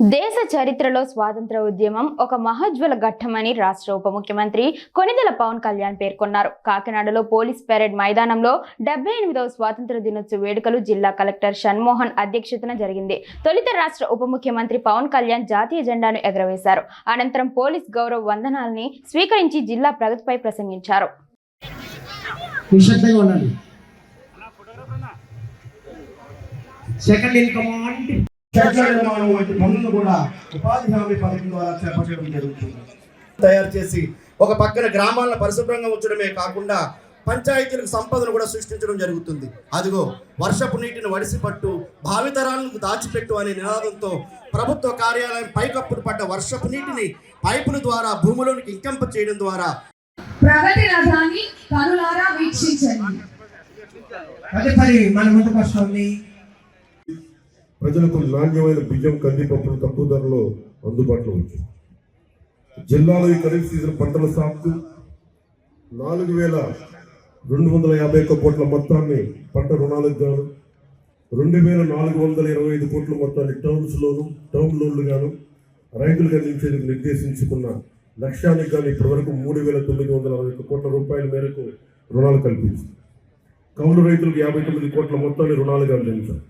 దేశ చరిత్రలో స్వాతంత్ర ఉద్యమం ఒక మహజ్వల ఘట్టమని రాష్ట్ర ఉప ముఖ్యమంత్రి కొనిదెల పవన్ కళ్యాణ్ పేర్కొన్నారు. కాకినాడలో పోలీస్ పెరేడ్ మైదానంలో డెబ్బై ఎనిమిదవ స్వాతంత్ర దినోత్సవ వేడుకలు జిల్లా కలెక్టర్ షణ్మోహన్ అధ్యక్షతన జరిగింది. తొలుత రాష్ట్ర ఉప ముఖ్యమంత్రి పవన్ కళ్యాణ్ జాతీయ జెండాను ఎగరవేశారు. అనంతరం పోలీస్ గౌరవ వందనాల్ని స్వీకరించి జిల్లా ప్రగతిపై ప్రసంగించారు. సెకండ్ ఇన్ కమాండ్ చెట్ల నిర్మాణం వంటి పనులను కూడా ఉపాధి హామీ పథకం ద్వారా చేపట్టడం జరుగుతుంది. తయారు చేసి ఒక పక్కన గ్రామాలను పరిశుభ్రంగా ఉంచడమే కాకుండా పంచాయతీలకు సంపదను కూడా సృష్టించడం జరుగుతుంది. అదిగో వర్షపు నీటిని వడిసిపట్టు భావితరాలకు దాచిపెట్టు అనే నినాదంతో ప్రభుత్వ కార్యాలయం పైకప్పులు పడ్డ వర్షపు నీటిని పైపుల ద్వారా భూమిలోనికి ఇంకంప చేయడం ద్వారా ప్రగతి రథాన్ని కనులారా వీక్షించండి. తదుపరి మన ముందుకు వస్తుంది ప్రజలకు నాణ్యమైన బియ్యం కందిపప్పులు తక్కువ ధరలో అందుబాటులో ఉంది. జిల్లాలో ఈ ఖరీఫ్ సీజన్ పంటల సాగుకు నాలుగు వేల రెండు వందల యాభై ఒక్క కోట్ల మొత్తాన్ని పంట రుణాలకు గాను రెండు వేల నాలుగు వందల ఇరవై ఐదు కోట్ల మొత్తాన్ని టౌన్స్ లోను టర్మ్ లోన్లు గాను రైతులకు అందించేందుకు నిర్దేశించుకున్న లక్ష్యానికి గాను ఇప్పటివరకు మూడు వేల తొమ్మిది వందల అరవై ఒక్క కోట్ల రూపాయల మేరకు రుణాలు కల్పించింది కౌలు రైతులకు యాభై తొమ్మిది కోట్ల మొత్తాన్ని రుణాలుగా అందించారు.